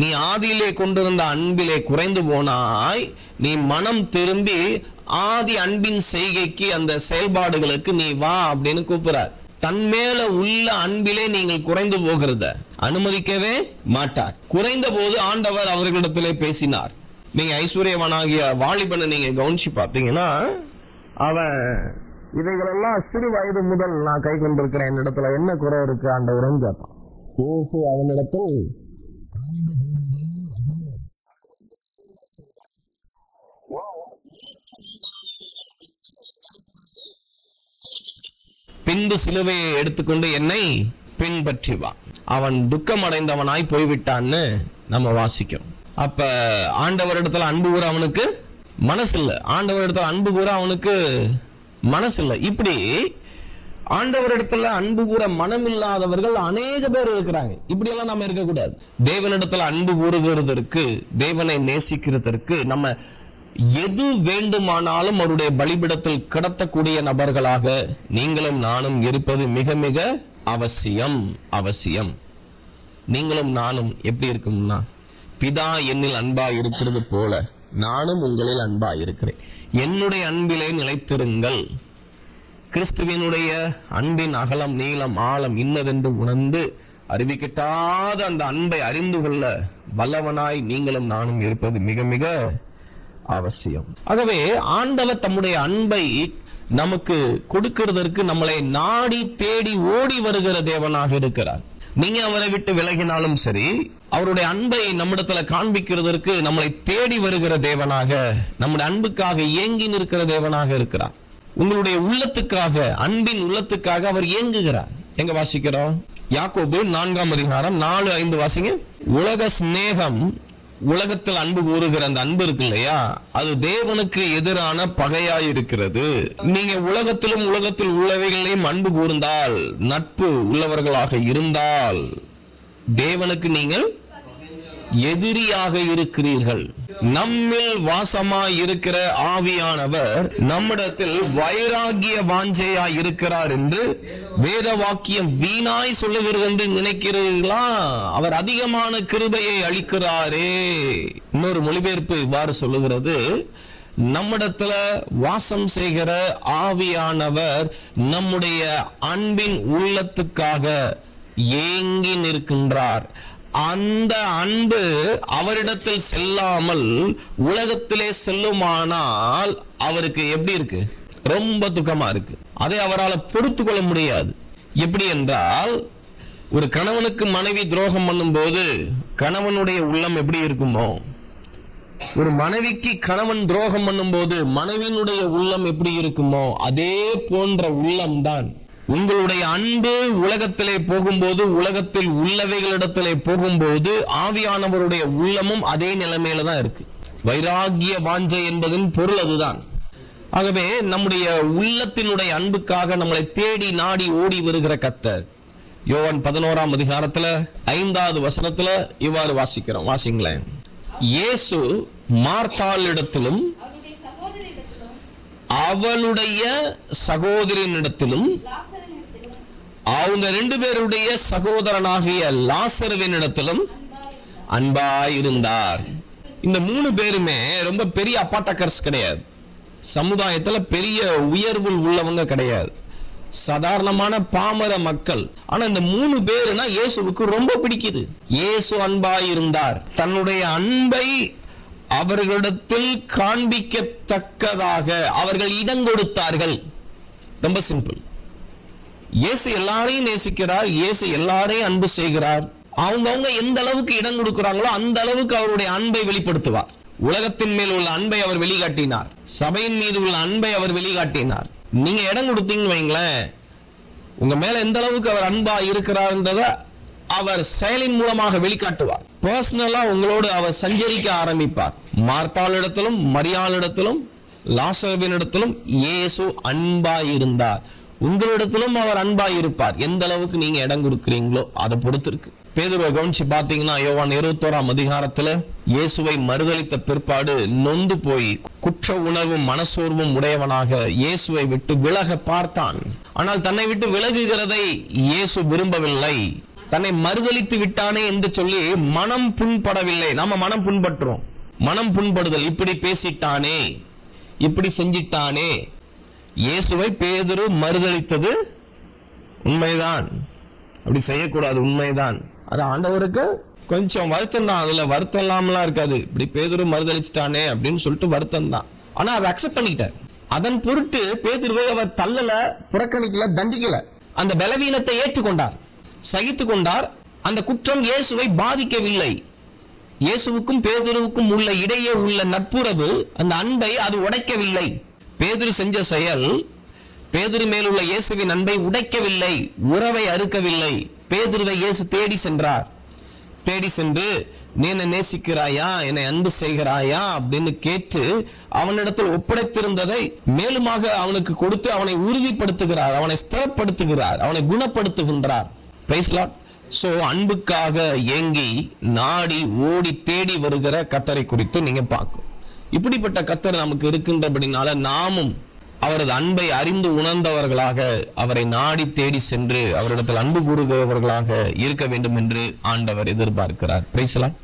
நீ ஆதியிலே கொண்டிருந்த அன்பிலே குறைந்து போனாய். நீ மனம் திரும்பி ஆதி அன்பின் செய்கைக்கு அந்த செயல்பாடுகளுக்கு நீ வா அப்படின்னு கூப்பிடுறார். தன் மேல உள்ள அன்பிலே நீங்கள் குறைந்து போகிறத அனுமதிக்கவே மாட்டார். குறைந்த போது ஆண்டவர் அவர்களிடத்திலே பேசினார். நீங்க ஐஸ்வர்யவனாகிய வாலிபனை நீங்க கவனிச்சு பார்த்தீங்கன்னா அவன் இவைகளெல்லாம் சிறு வயது முதல் நான் கை கொண்டிருக்கிறேன். என்னிடத்துல என்ன குறை இருக்கு ஆண்டவரன்னு கேட்பான் இயேசு அவனிடத்தில் பின்பு சிலுவையை எடுத்துக்கொண்டு என்னை பின்பற்றி வா அவன் துக்கம் அடைந்தவனாய் போய்விட்டான்னு நம்ம வாசிக்கிறோம். அப்ப ஆண்டவர் இடத்துல அன்பு கூற அவனுக்கு மனசு இல்ல ஆண்டவரிடத்துல அன்பு கூற அவனுக்கு மனசு இல்ல இப்படி ஆண்டவரிடத்துல அன்பு கூற மனம் இல்லாதவர்கள் அநேக பேர் இருக்கிறாங்க. இப்படி எல்லாம் நம்ம இருக்கக்கூடாது. தேவனிடத்துல அன்பு கூறுகிறதற்கு தேவனை நேசிக்கிறதற்கு நம்ம எது வேண்டுமானாலும் அவருடைய பலிபிடத்தில் கிடத்தக்கூடிய நபர்களாக நீங்களும் நானும் இருப்பது மிக மிக அவசியம் அவசியம். நீங்களும் நானும் எப்படி இருக்கும்னா பிதா என்னில் அன்பா இருக்கிறது போல நானும் உங்களில் அன்பா இருக்கிறேன். என்னுடைய அன்பிலே நிலைத்திருங்கள். கிறிஸ்துவினுடைய அன்பின் அகலம் நீளம் ஆழம் இன்னதென்று உணர்ந்து அறிவிக்கட்டாத அந்த அன்பை அறிந்து கொள்ள வல்லவனாய் நீங்களும் நானும் இருப்பது மிக மிக அவசியம். ஆகவே ஆண்டவர் தம்முடைய அன்பை நமக்கு கொடுக்கிறதற்கு நம்மளை நாடி தேடி ஓடி வருகிற தேவனாக இருக்கிறார். நீங்க அவரை விட்டு விலகினாலும் சரி அவருடைய அன்பை நம்மிடத்துல காண்பிக்கிறதற்கு நம்மளை தேடி வருகிற தேவனாக நம்முடைய அன்புக்காக ஏங்கி நிற்கிற தேவனாக இருக்கிறார். உங்களுடைய உள்ளத்துக்காக அன்பின் உள்ளத்துக்காக அவர் இயங்குகிறார். எங்க வாசிக்கிறோம்? யாக்கோபு நான்காம் அதிகாரம் நாலு ஐந்து வாசிங்க. உலக சிநேகம் உலகத்தில் அன்பு கூறுகிற அந்த அன்பு இருக்கு இல்லையா? அது தேவனுக்கு எதிரான பகையாய் இருக்கிறது நீங்க உலகத்திலும் உலகத்தில் உள்ளவைகளையும் அன்பு கூர்ந்தால் நட்பு உள்ளவர்களாக இருந்தால் தேவனுக்கு நீங்கள் எதிரியாக இருக்கிறீர்கள். நம்மில் வாசமாய் இருக்கிற ஆவியானவர் நம்மிடத்தில் வைராகிய வாஞ்சையாய் இருக்கிறார் என்று வேத வாக்கியம் வீணாய் சொல்லுகிறது என்று நினைக்கிறீர்களா? அவர் அதிகமான கிருபையை அளிக்கிறாரே. இன்னொரு மொழிபெயர்ப்பு இவ்வாறு சொல்லுகிறது. நம்மிடத்துல வாசம் செய்கிற ஆவியானவர் நம்முடைய அன்பின் உள்ளத்துக்காக ஏங்கி நிற்கின்றார். அந்த அன்பு அவரிடத்தில் செல்லாமல் உலகத்திலே செல்லுமானால் அவருக்கு எப்படி இருக்கு? ரொம்ப துக்கமா இருக்கு. அதை அவரால் பொறுத்து கொள்ள முடியாது. எப்படி என்றால் ஒரு கணவனுக்கு மனைவி துரோகம் பண்ணும்போது கணவனுடைய உள்ளம் எப்படி இருக்குமோ ஒரு மனைவிக்கு கணவன் துரோகம் பண்ணும்போது மனைவியினுடைய உள்ளம் எப்படி இருக்குமோ அதே போன்ற உள்ளம்தான். உங்களுடைய அன்பு உலகத்திலே போகும்போது உலகத்தில் உள்ளவைகளிடத்திலே போகும்போது ஆவியானவருடைய உள்ளமும் அதே நிலைமையில தான் இருக்கு. வைராகிய வாஞ்சை என்பதின் பொருள் அதுதான். ஆகவே நம்முடைய உள்ளத்தினுடைய அன்புக்காக நம்மளை தேடி நாடி ஓடி வருகிற கத்தர். யோவான் பதினோராம் அதிகாரத்துல ஐந்தாவது வசனத்துல இவ்வாறு வாசிக்கிறோம். வாசிங்களேன். இயேசு மார்த்தாளிடத்திலும் அவளுடைய சகோதரியிடத்திலும் சகோதரியினிடத்திலும் அவங்க ரெண்டு பேருடைய சகோதரனாகிய லாசருவினிடத்திலும் அன்பாயிருந்தார். இந்த மூணு பேருமே ரொம்ப பெரிய அப்பாட்டக்கர்ஸ் கிடையாது. சமுதாயத்துல பெரிய உயர்வு உள்ளவங்க கிடையாது. சாதாரணமான பாமர மக்கள். ஆனா இந்த மூணு பேருனா இயேசுவுக்கு ரொம்ப பிடிக்குது. இயேசு அன்பாயிருந்தார். தன்னுடைய அன்பை அவர்களிடத்தில் காண்பிக்கத்தக்கதாக அவர்கள் இடம் கொடுத்தார்கள். ரொம்ப சிம்பிள். இயேசு எல்லாரையும் நேசிக்கிறார் இயேசு எல்லாரையும் அன்பு செய்கிறார். அவங்கவங்க எந்த அளவுக்கு இடம் கொடுக்கிறாங்களோ அந்த அளவுக்கு அவருடைய அன்பை வெளிப்படுத்துவார். உலகத்தின் மேல் உள்ள அன்பை அவர் வெளிக்காட்டினார் சபையின் மீது உள்ள அன்பை அவர் வெளிக்காட்டினார் நீங்க இடம் கொடுத்தீங்கன்னு வைங்களேன் உங்க மேல எந்த அளவுக்கு அவர் அன்பா இருக்கிறார்ன்றத அவர் செயலின் மூலமாக வெளிக்காட்டுவார். பர்சனலா உங்களோடு அவர் சஞ்சரிக்க ஆரம்பிப்பார். மார்த்தாளிடத்திலும் மரியாளிடத்திலும் லாசவினிடத்திலும் இயேசு அன்பா இருந்தார் உங்களிடத்திலும் அவர் அன்பாய் இருப்பார். எந்த அளவுக்கு நீங்க இடம் கொடுக்குறீங்களோ அதை பொறுத்திருக்கு. பேதுருவை கவனிச்சு பாத்தீங்கன்னா யோவான் இருபத்தோராம் அதிகாரத்துல இயேசுவை மறுதளித்த பிற்பாடு நொந்து போய் குற்ற உணர்வும் மனசோர்வும் உடையவனாக இயேசுவை விட்டு விலக பார்த்தான். ஆனால் தன்னை விட்டு விலகுகிறதை இயேசு விரும்பவில்லை. தன்னை மறுதளித்து விட்டானே என்று சொல்லி மனம் புண்படவில்லை. நாம மனம் புண்பற்றுறோம் மனம் புண்படுதல் இப்படி பேசிட்டானே இப்படி செஞ்சிட்டானே இயேசுவை பேதுரு மறுதளித்தது உண்மைதான். அப்படி செய்யக்கூடாது உண்மைதான். அது ஆண்டவருக்கு கொஞ்சம் வருத்தம் தான். அதுல வருத்தம் இல்லாமலாம் இருக்காது. இப்படி பேதுரு மறுதளிச்சிட்டானே அப்படின்னு சொல்லிட்டு வருத்தம் தான். ஆனா அதை அக்செப்ட் பண்ணிக்கிட்டார். அதன் பொருட்டு பேதுருவை அவர் தள்ளல புறக்கணிக்கல தண்டிக்கல. அந்த பலவீனத்தை ஏற்றுக்கொண்டார். சகித்து கொண்டார். அந்த குற்றம் இயேசுவை பாதிக்கவில்லை. இயேசுவுக்கும் பேதுருவுக்கும் உள்ள இடையே உள்ள நட்புறவு அந்த அன்பை அது உடைக்கவில்லை. பேதுரு செஞ்ச செயல் பேதுரு மேலுள்ள இயேசுவின் அன்பை உடைக்கவில்லை உறவை அறுக்கவில்லை. பேதுருவை இயேசு தேடி சென்றார். தேடி சென்று நீ என்னை நேசிக்கிறாயா? என்னை அன்பு செய்கிறாயா? அப்படின்னு கேட்டு அவனிடத்தில் ஒப்படைத்திருந்ததை மேலுமாக அவனுக்கு கொடுத்து அவனை உறுதிப்படுத்துகிறார். அவனை ஸ்திரப்படுத்துகிறார். அவனை குணப்படுத்துகின்றார். பிரைஸ் சோ அன்புக்காக ஏங்கி நாடி ஓடி தேடி வருகிற கத்தரை குறித்து நீங்க பார்க்கும் இப்படிப்பட்ட கத்தர் நமக்கு இருக்கின்றபடினால நாமும் அவரது அன்பை அறிந்து உணர்ந்தவர்களாக அவரை நாடி தேடி சென்று அவரிடத்தில் அன்பு கூறுகிறவர்களாக இருக்க வேண்டும் என்று ஆண்டவர் எதிர்பார்க்கிறார். பேசலாம்